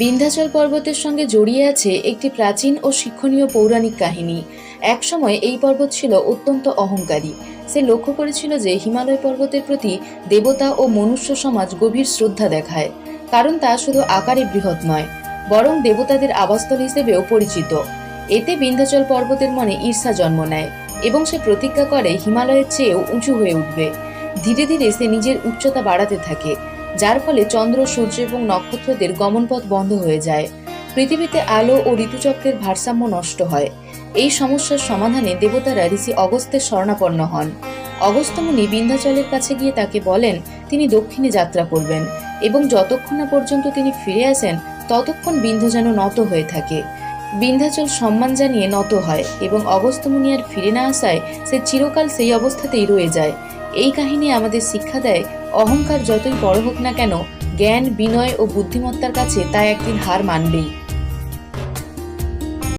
বিন্ধ্যাচল পর্বতের সঙ্গে জড়িয়ে আছে একটি প্রাচীন ও শিক্ষণীয় পৌরাণিক কাহিনী। একসময় এই পর্বত ছিল অত্যন্ত অহংকারী। সে লক্ষ্য করেছিল যে হিমালয় পর্বতের প্রতি দেবতা ও মনুষ্য সমাজ গভীর শ্রদ্ধা দেখায়, কারণ তা শুধু আকারে বৃহৎ নয়, বরং দেবতাদের আবাসস্থল হিসেবেও পরিচিত। এতে বিন্ধ্যাচল পর্বতের মনে ঈর্ষা জন্ম নেয় এবং সে প্রতিজ্ঞা করে হিমালয়ের চেয়েও উঁচু হয়ে উঠবে। ধীরে ধীরে সে নিজের উচ্চতা বাড়াতে থাকে। যার ফলে চন্দ্র, সূর্য এবং নক্ষত্রদের গমনপথ বন্ধ হয়ে যায়। পৃথিবীতে আলো ও ঋতুচক্রের ভারসাম্য নষ্ট হয়। এই সমস্যার সমাধানে দেবতারা ঋষি অগস্তের শরণাপন্ন হন। অগস্ত্যমুনি বিন্ধ্যাচলের কাছে গিয়ে তাকে বলেন, তিনি দক্ষিণে যাত্রা করবেন এবং যতক্ষণ না পর্যন্ত তিনি ফিরে আসেন, ততক্ষণ বিন্ধ্য যেন নত হয়ে থাকে। বিন্ধ্যাচল সম্মান জানিয়ে নত হয় এবং অগস্ত্যমুনি আর ফিরে না আসায় সে চিরকাল সেই অবস্থাতেই রয়ে যায়। এই কাহিনী আমাদের শিক্ষা দেয়, অহংকার যতই বড় হোক না কেন, জ্ঞান, বিনয় ও বুদ্ধিমত্তার কাছে তা একদিন হার মানবেই।